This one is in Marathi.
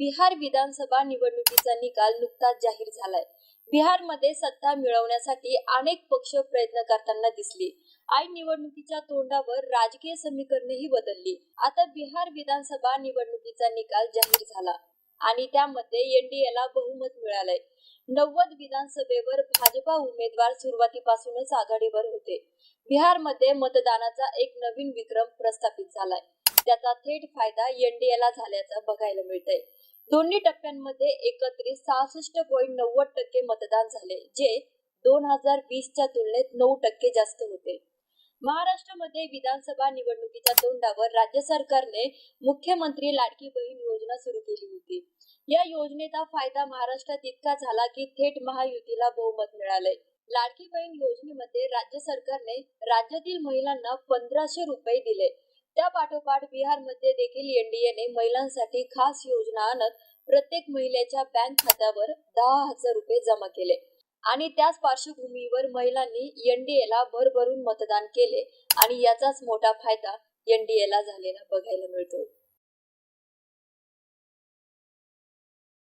बिहार विधानसभा निवडणुकीचा निकाल नुकताच जाहीर झालाय. बिहारमध्ये सत्ता मिळवण्यासाठी अनेक पक्ष प्रयत्न करताना दिसले. आई निवडणुकीच्या तोंडावर राजकीय समीकरणेही बदलली. आता बिहार विधानसभा निवडणुकीचा निकाल जाहीर झाला आणि त्यामध्ये एनडीएला बहुमत मिळालंय. नव्वद विधानसभेवर भाजपा उमेदवार सुरुवातीपासूनच आघाडीवर होते. बिहारमध्ये मतदानाचा एक नवीन विक्रम प्रस्थापित झालाय. त्याचा थेट फायदा एनडीएला झाल्याचं बघायला मिळतंय. दोन्ही टप्प्यांमध्ये एकत्रित सहासष्ट पॉईंट नव्वद टक्के मतदान झाले जे दोन हजार वीसच्या तुलनेत नऊ टक्के जास्त होते. महाराष्ट्रामध्ये विधानसभा निवडणुकीच्या तोंडावर राज्य सरकारने मुख्यमंत्री लाडकी बहीण योजना सुरू केली होती. या योजनेचा फायदा महाराष्ट्रात इतका झाला की थेट महायुतीला बहुमत मिळाले लाडकी बहीण योजनेमध्ये राज्य सरकारने राज्यातील महिलांना पंधराशे रुपये दिले. त्या पाठोपाठ बिहारमध्ये देखील एनडीएने महिलांसाठी खास योजना आणत प्रत्येक महिलेच्या बँक खात्यावर दहा हजार रुपये जमा केले. आणि त्याच पार्श्वभूमीवर महिलांनी एनडीएला भरभरून मतदान केले आणि याचाच मोठा फायदा एनडीएला झालेला बघायला मिळतो